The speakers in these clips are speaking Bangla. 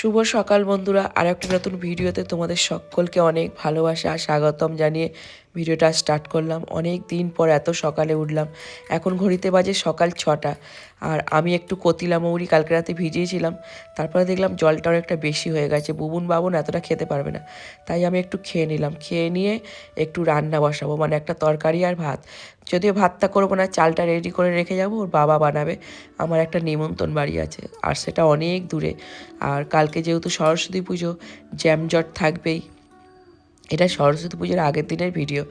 শুভ সকাল বন্ধুরা। আর একটা নতুন ভিডিওতে তোমাদের সকলকে অনেক ভালোবাসা স্বাগতম জানিয়ে ভিডিওটা স্টার্ট করলাম। অনেক দিন পর এত সকালে উঠলাম। এখন ঘড়িতে বাজে সকাল ছটা। আর আমি একটু কতিলা মৌরি কালকে রাতে ভিজিয়েছিলাম। তারপরে দেখলাম জলটা অনেকটা বেশি হয়ে গেছে। বুবুন বাবুন এতটা খেতে পারবে না। তাই আমি একটু খেয়ে নিলাম। খেয়ে নিয়ে একটু রান্না বসাবো। মানে একটা তরকারি আর ভাত। যদিও ভাতটা করব না, চালটা রেডি করে রেখে যাব। ওর বাবা বানাবে। আমার একটা নিমন্ত্রণ বাড়ি আছে। আর সেটা অনেক দূরে। আর কালকে যেহেতু সরস্বতী পুজো, জ্যামজট থাকবেই। এটা সরস্বতী পুজোর আগের দিনের ভিডিও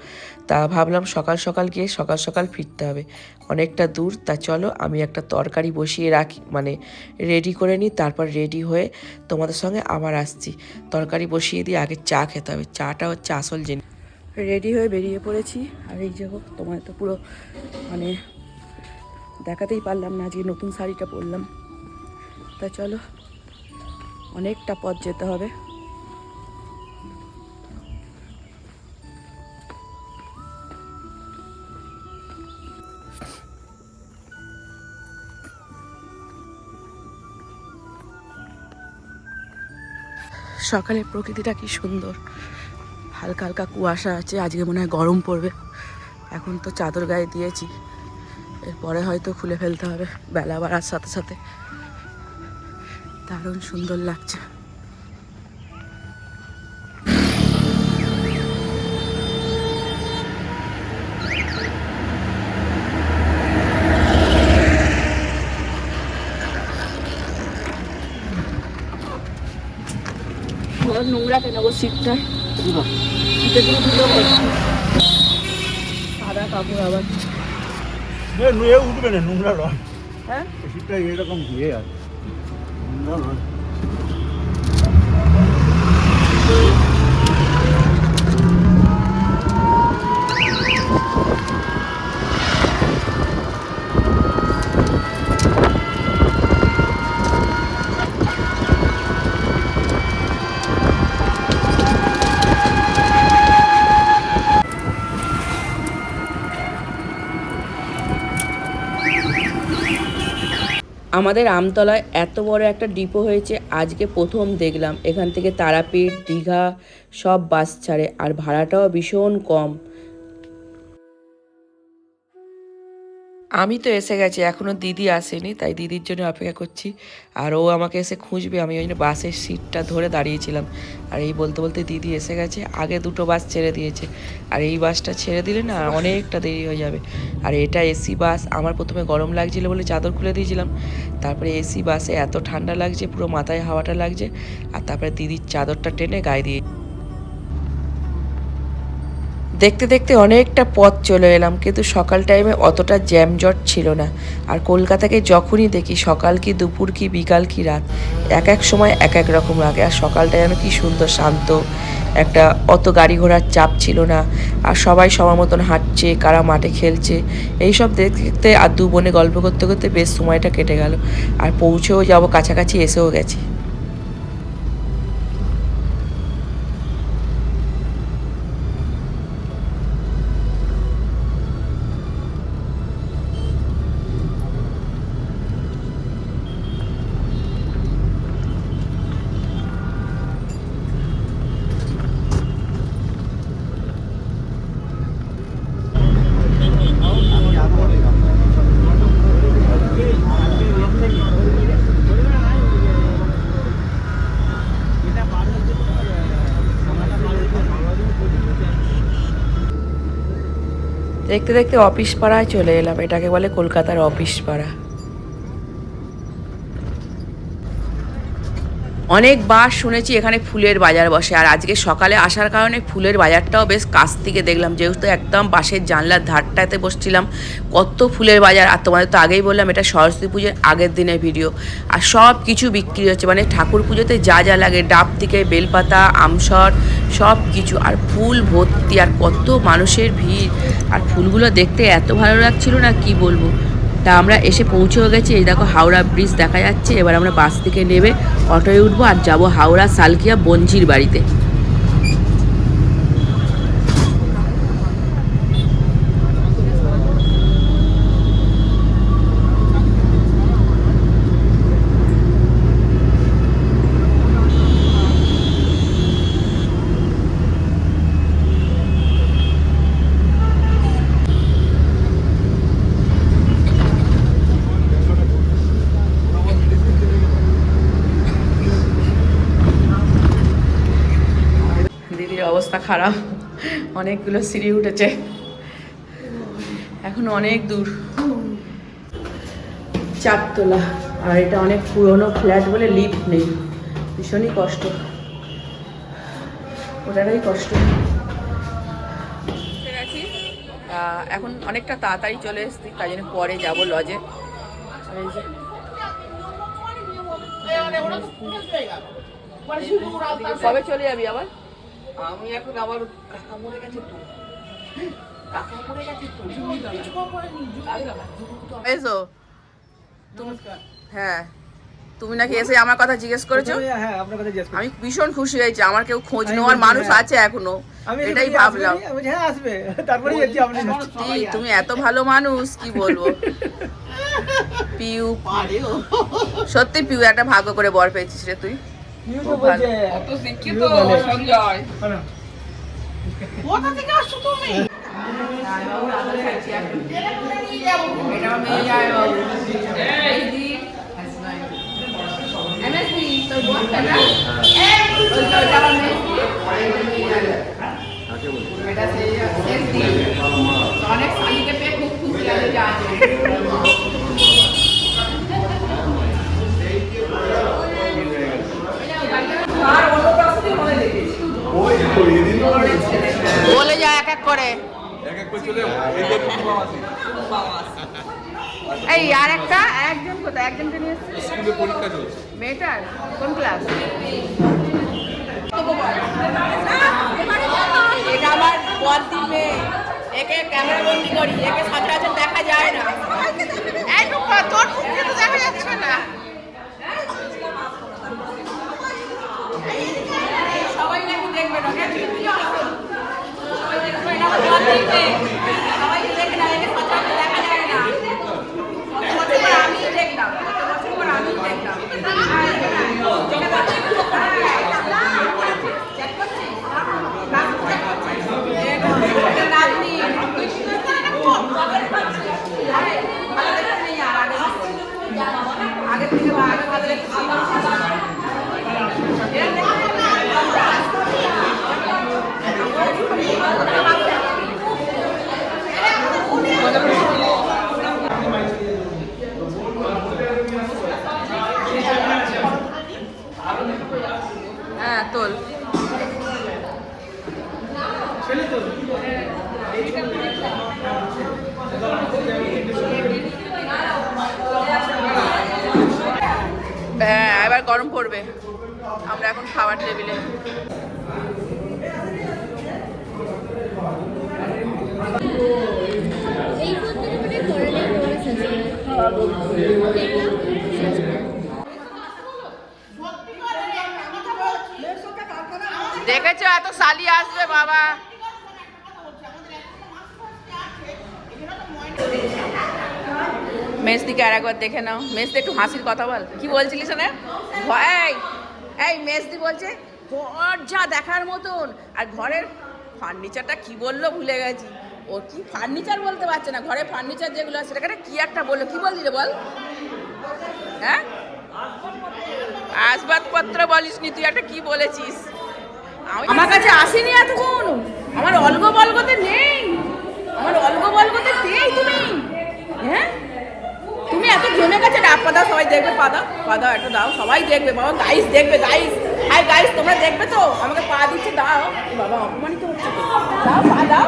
তা ভাবলাম সকাল সকাল গিয়ে সকাল সকাল ফিরতে হবে। অনেকটা দূর, তা চলো আমি একটা তরকারি বসিয়ে রাখি মানে রেডি করে নিই, তারপর রেডি হয়ে তোমাদের সঙ্গে আবার আসছি। তরকারি বসিয়ে দিয়ে আগে চা খেতে হবে। চাটা হচ্ছে আসল জিনিস। রেডি হয়ে বেরিয়ে পড়েছি। আর এই যে হোক তোমার তো পুরো মানে দেখাতেই পারলাম না, আজকে নতুন শাড়িটা পরলাম। তা চলো, অনেকটা পথ যেতে হবে। সকালে প্রকৃতিটা কি সুন্দর। হালকা হালকা কুয়াশা আছে, আজকে মনে হয় গরম পড়বে। এখন তো চাদর গায়ে দিয়েছি। এরপরে হয়তো খুলে ফেলতে হবে, বেলা বাড়ার সাথে সাথে। দারুণ সুন্দর লাগছে। দিনে ধুলো পড়ছে সাদা কাপড় আবার। নুয়ে উঠবে না নোংরা রয় হ্যাঁ? শীতটা এরকম ধুয়ে আছে নোংরা নয়। আমাদের আমতলায় এত বড় একটা ডিপো হয়েছে, আজকে প্রথম দেখলাম। এখান থেকে তারাপীঠ, দীঘা, সব বাস ছাড়ে। আর ভাড়াটাও ভীষণ কম। আমি তো এসে গেছি এখনও দিদি আসেনি, তাই দিদির জন্য অপেক্ষা করছি। আর ও আমাকে এসে খুঁজবে, আমি ওই জন্য বাসের সিটটা ধরে দাঁড়িয়েছিলাম। আর এই বলতে বলতে দিদি এসে গেছে, আগে দুটো বাস ছেড়ে দিয়েছে। আর এই বাসটা ছেড়ে দিলে না অনেকটা দেরি হয়ে যাবে। আর এটা এসি বাস, আমার প্রথমে গরম লাগছিল বলে চাদর খুলে দিয়েছিলাম। তারপরে এসি বাসে এত ঠান্ডা লাগছে, পুরো মাথায় হাওয়াটা লাগছে। আর তারপরে দিদির চাদরটা টেনে গায়ে দিয়ে দেখতে দেখতে অনেকটা পথ চলে এলাম, কিন্তু সকাল টাইমে অতটা জ্যামজট ছিল না। আর কলকাতাকে যখনই দেখি, সকাল কি দুপুর কি বিকাল কি রাত, এক এক সময় এক এক রকম লাগে। আর সকালটা যেন কি সুন্দর, শান্ত। একটা অত গাড়ি ঘোড়ার চাপ ছিল না। আর সবাই সবার মতন হাঁটছে, কারা মাঠে খেলছে। এইসব দেখতে দেখতে আর দু বোনে গল্প করতে করতে বেশ সময়টা কেটে গেল। আর পৌঁছেও যাব, কাছাকাছি এসেও গেছি। দেখতে দেখতে অফিস পাড়ায় চলে এলাম। এটাকে বলে কলকাতার অফিস পাড়া। অনেকবার শুনেছি এখানে ফুলের বাজার বসে, আর আজকে সকালে আসার কারণে ফুলের বাজারটাও বেশ কাছ থেকে দেখলাম। যেহেতু একদম বাসের জানলার ধারটাতে বসছিলাম, কত ফুলের বাজার, আর তোমাদের তো আগেই বললাম এটা সরস্বতী পুজোর আগের দিনের ভিডিও আর সব কিছু বিক্রি হচ্ছে মানে ঠাকুর পুজোতে যা যা লাগে, ডাব থেকে বেলপাতা, আমসর, সব কিছু, আর ফুল ভর্তি, আর কত মানুষের ভিড়। আর ফুলগুলো দেখতে এত ভালো লাগছিল না, কি বলব? তা আমরা এসে পৌঁছেও গেছি। এই দেখো হাওড়া ব্রিজ দেখা যাচ্ছে। এবার আমরা বাস থেকে নেবে অটোয় উঠবো আর যাব হাওড়া সালকিয়া বঞ্জির বাড়িতে। অবস্থা খারাপ। অনেকগুলো সিঁড়ি উঠেছে। এখন অনেক দূর। চারতলা। আর এটা অনেক পুরনো ফ্ল্যাট বলে লিফট নেই। ভীষণই কষ্ট। ওটারই কষ্ট। এখন অনেকটা তাড়াতাড়ি চলে এসেছি, তাই জন্য পরে যাব লজে কবে চলে যাবি আবার? আমি এখন আবার কাকা মরে গেছে তো কাকা মরে গেছে তো। এসো তুমি হ্যাঁ। তুমি নাকি এসে আমার কথা জিজ্ঞেস করেছ? হ্যাঁ জিজ্ঞেস আমি ভীষণ খুশি হয়েছি। আমার কেউ খোঁজ নেওয়ার মানুষ হ্যাঁ। আছে এখনও। এটাই ভাবলাম। হ্যাঁ তুমি এত ভালো মানুষ কি বলব? পিউ সত্যি পিউ একটা ভাগ্য করে বর পেয়েছিস রে তুই। কত শিক্ষিত সঞ্জয়। হ্যাঁ। কোথা থেকে আসছো তুমি? এমএসপি তোর বোন বলে যা এক এক করে। এই আর একটা? একজন কোথায়? একজনকে নিয়ে? স্কুলে পরীক্ষা চলছে। মেয়েটার? কোন ক্লাস এটা আমার মেয়ে। একে ক্যামেরা বন্দি করি একে সচরাচর দেখা যায় না। গরম পড়বে। আমরা এখন খাবার টেবিলে। দেখেছ এত সালি আসবে বাবা। মেজদিকে আর একবার দেখে নাও। মেজদি একটু হাসির কথা বল। কি বলছিলিস না এই এই মেজদি বলছে, ঘর যা দেখার মতন। আর ঘরের ফার্নিচারটা কি বলল ভুলে গেছি। ও কি ফার্নিচার বলতে পারছে না। ঘরে ফার্নিচার যেগুলো আছে, সেটাকে কি একটা বলল? কি বললি বল? হ্যাঁ? আসবাবপত্র বলিস নি তুই, একটা কি বলেছিস? আমি- আমার কাছে আসেনি এতক্ষণ। আমার অল্প বলগতে নেই আমার অল্প বলগতে নেই তুমি হ্যাঁ তুমি এত জমে গেছে ডাক পাদাও সবাই দেখবে পাদাও পাদাও একটা দাও, সবাই দেখবে বাবা গাইস দেখবে গাইস হাই গাইস তোমরা দেখবে তো? আমাকে পা দিচ্ছে, দাও। বাবা, অপমানিত হচ্ছে দাও, পা দাও।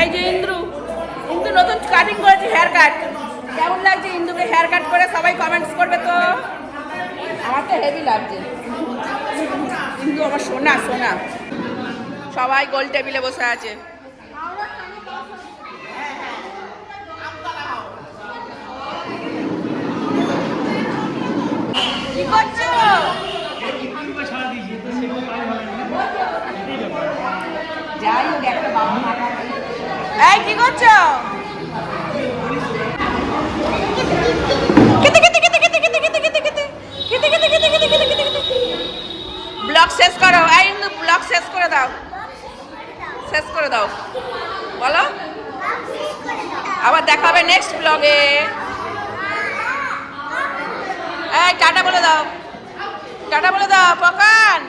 এই যে ইন্দ্রু ইন্দ্রু নতুন কাটিং করেছে হেয়ার কাট কেমন লাগছে ইন্দুকে হেয়ার কাট করে? সবাই কমেন্টস করবে তো। আমার তো হেভি লাগছে। ইন্দু, আমার সোনা সোনা। সবাই গোল টেবিলে বসে আছে। কেতে কেতে কেতে ব্লগ শেষ করো এই ব্লগ শেষ করে দাও শেষ করে দাও বলো আবার দেখা হবে নেক্সট ব্লগে এই টাটা বলে দাও টাটা বলে দাও পকান